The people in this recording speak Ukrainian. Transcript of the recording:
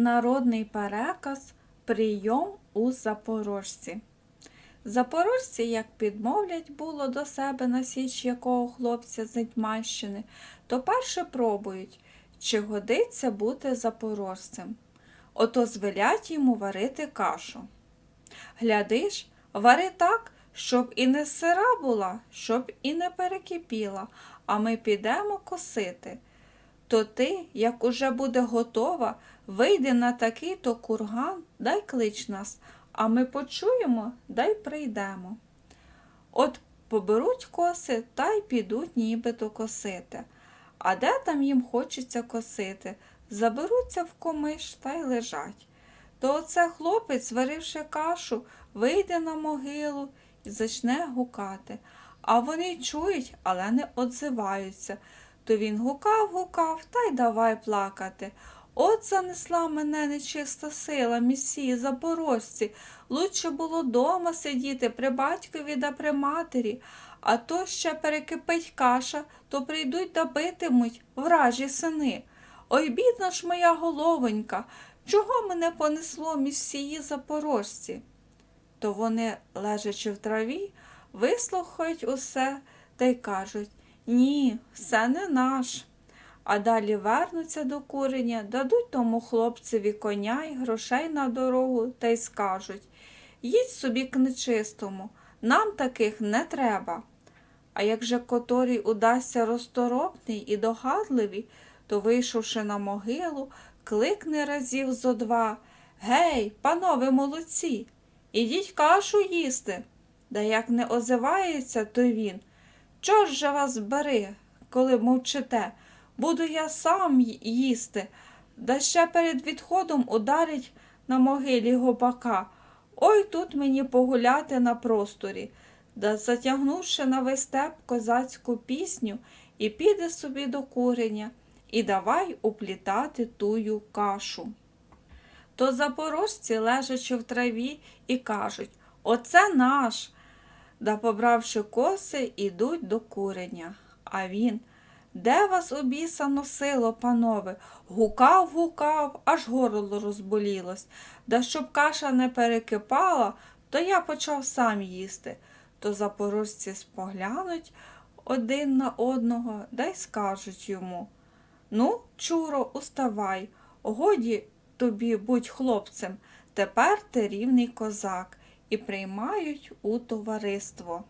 Народний переказ Прийом у Запорожці. Запорожці, як підмовлять було до себе на січ якого хлопця з Гетьманщини, то перше пробують, чи годиться бути запорожцем. Ото звелять йому варити кашу. Глядиш, вари так, щоб і не сира була, щоб і не перекипіла, а ми підемо косити. То ти, як уже буде готова, вийди на такий то курган, дай клич нас, а ми почуємо, дай прийдемо. От поберуть коси та й підуть нібито косити. А де там їм хочеться косити? Заберуться в комиш та й лежать. То оце хлопець, зваривши кашу, вийде на могилу і зачне гукати. А вони чують, але не одзиваються. То він гукав, гукав та й давай плакати. От занесла мене нечиста сила, місії, запорожці. Лучше було дома сидіти при батькові да при матері, а то ще перекипить каша, то прийдуть да битимуть вражі сини. Ой, бідна ж моя головонька, чого мене понесло між всії запорожці? То вони, лежачи в траві, вислухають усе та й кажуть ні, все не наш. А далі вернуться до куреня, дадуть тому хлопцеві коня й грошей на дорогу та й скажуть їдь собі к нечистому, нам таких не треба. А як же котрій удасться розторопний і догадливий, то, вийшовши на могилу, кликне разів зо два Гей, панове молодці, ідіть кашу їсти. Да як не озивається, то він. Чого ж же вас бери, коли мовчите? Буду я сам їсти, да ще перед відходом ударить на могилі гопака. Ой тут мені погуляти на просторі, да затягнувши на весь степ козацьку пісню, і піде собі до куреня, і давай уплітати тую кашу. То запорожці, лежачи в траві, і кажуть Оце наш. Да, побравши коси, ідуть до куреня. А він де вас у біса носило, панове? Гукав, гукав, аж горло розболілось. Да щоб каша не перекипала, то я почав сам їсти. То запорожці споглянуть один на одного, да й скажуть йому Ну, чуро, уставай, годі тобі будь хлопцем, тепер ти рівний козак, і приймають у товариство.